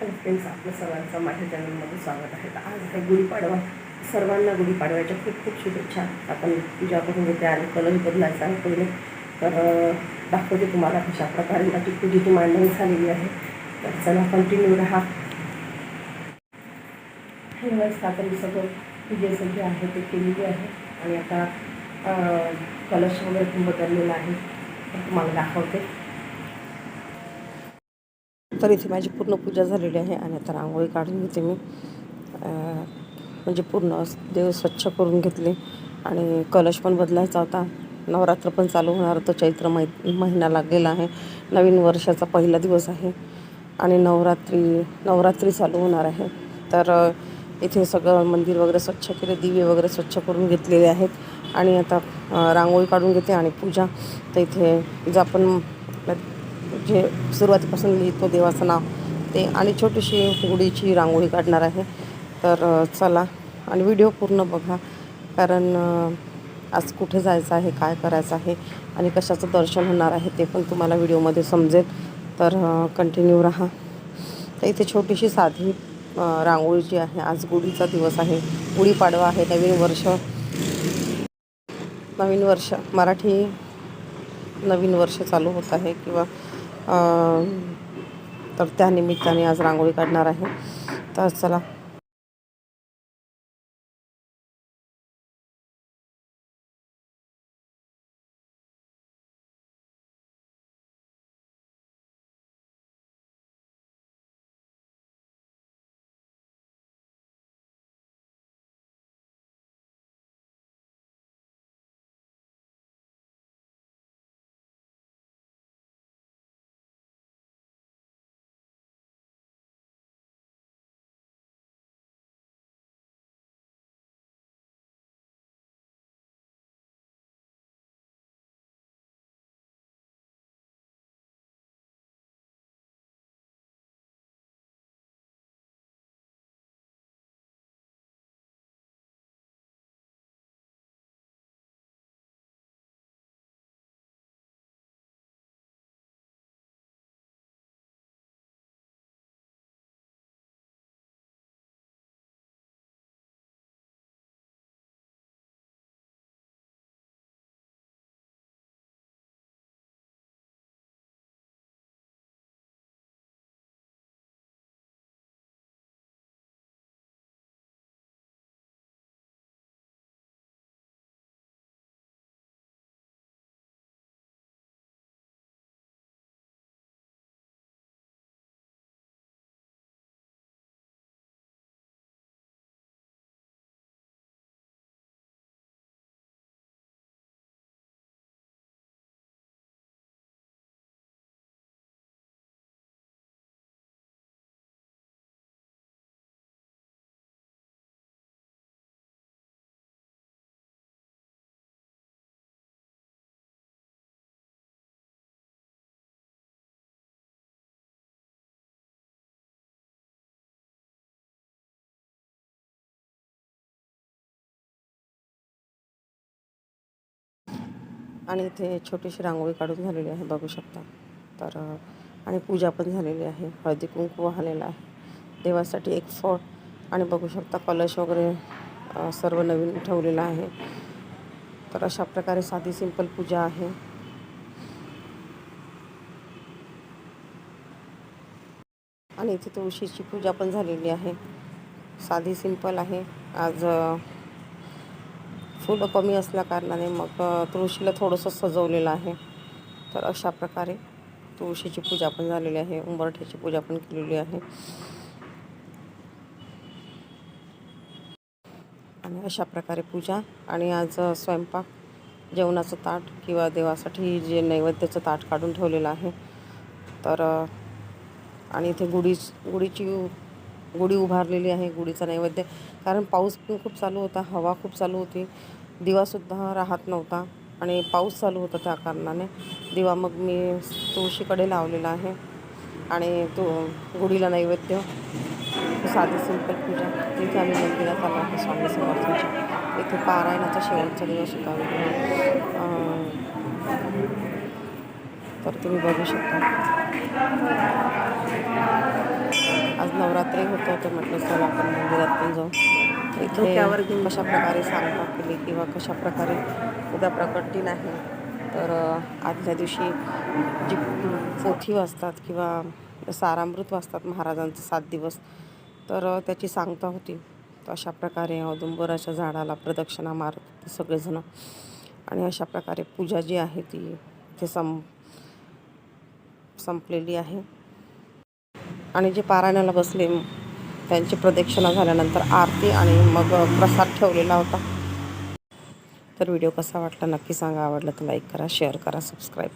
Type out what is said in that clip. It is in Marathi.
हॅलो फ्रेंड्स आपलं सर्वांचं माझ्या चॅनलमध्ये स्वागत आहे. आज आहे गुढीपाडवा. सर्वांना गुढीपाडव्याच्या खूप खूप शुभेच्छा. आपण पूजा करून घेते आणि कलर बदलायचा आहे पहिले. तर दाखवते तुम्हाला कशा प्रकारे. माझी पूजेची मांडणी झालेली आहे. तर चला कंटिन्यू राहा. हे वेळेस कातरी सगळं पूजेचं जे आहे ते केलेली आहे. आणि आता कलश वगैरे पण बदललेला आहे. तुम्हाला दाखवते. तर इथे माझी पूर्ण पूजा झालेली आहे आणि आता रांगोळी काढून घेते मी. म्हणजे पूर्ण देव स्वच्छ करून घेतले आणि कलश पण बदलायचा होता. नवरात्र पण चालू होणार होतं. चैत्र मै महिना लागलेला आहे. नवीन वर्षाचा पहिला दिवस आहे आणि नवरात्री नवरात्री चालू होणार आहे. तर इथे सगळं मंदिर वगैरे स्वच्छ केले दिवे वगैरे स्वच्छ करून घेतलेले आहेत आणि आता रांगोळी काढून घेते आणि पूजा. तर इथे जे आपण जे सुरुवातीपासून लिहितो देवाचं नाव ते आणि छोटीशी गुढीची रांगोळी काढणार आहे. तर चला आणि व्हिडिओ पूर्ण बघा. कारण आज कुठे जायचं आहे काय करायचं आहे आणि कशाचं दर्शन होणार आहे ते पण तुम्हाला व्हिडिओमध्ये समजेल. तर कंटिन्यू राहा. तर इथे छोटीशी साधी रांगोळी जी आहे आज गुढीचा दिवस आहे. गुढीपाडवा आहे नवीन वर्ष. नवीन वर्ष मराठी नवीन वर्ष चालू होत आहे किंवा तर त्या निमित्ताने आज रांगोळी काढणार आहे. तर चला आणि इथे छोटीशी रांगोळी काढून झालेली आहे बघू शकता. तर आणि पूजा पण झालेली आहे. हळदी कुंकू वाहलेला आहे. देवासाठी एक फळ आणि बघू शकता कलश वगैरे सर्व नवीन ठेवलेलं आहे. तर अशा प्रकारे साधी सिंपल पूजा आहे. आणि इथे तुळशीची पूजा पण झालेली आहे. साधी सिंपल आहे. आज फुलं कमी असल्या कारणाने मग तुळशीला थोडंसं सजवलेलं आहे. तर अशा प्रकारे तुळशीची पूजा पण झालेली आहे उंबरठ्याची पूजा पण केलेली आहे. आणि अशा प्रकारे पूजा आणि आज स्वयंपाक जेवणाचं ताट किंवा देवासाठी जे नैवेद्याचं ताट काढून ठेवलेलं आहे. तर आणि इथे गुढी गुढीची गुढी उभारलेली आहे गुढीचा नैवेद्य. कारण पाऊस पण खूप चालू होता हवा खूप चालू होती. दिवासुद्धा राहत नव्हता आणि पाऊस चालू होता त्या कारणाने. दिवा मग मी तुळशीकडे लावलेला आहे आणि तो गुढीला नैवेद्य साधी सिंपल पूजा. तिथे आम्ही मंदिरात आलो आहे स्वामी समर्थांच्या. इथे पारायणाचा शेवटचा दिवस होता. तर तुम्ही बघू शकता. नवरात्री होतं तर म्हटलं चला आपण मंदिरात पण जाऊ. इथे घेऊन. कशा प्रकारे सांगता केली किंवा कशा प्रकारे उद्या प्रकट दिन आहे तर आदल्या दिवशी जी पोथी वाचतात किंवा सारामृत वाचतात महाराजांचं सात दिवस तर त्याची सांगता होती. तर अशा प्रकारे औदुंबराच्या झाडाला प्रदक्षिणा मारत सगळेजणं. आणि अशा प्रकारे पूजा जी आहे ती ते सं संपलेली आहे. आणि जे पारायणाला बसले त्यांची प्रदक्षिणा झाल्यानंतर आरती आणि मग प्रसाद ठेवलेला होता. तर व्हिडिओ कसा वाटला नक्की सांगा. आवडला तर लाईक करा शेअर करा सबस्क्राईब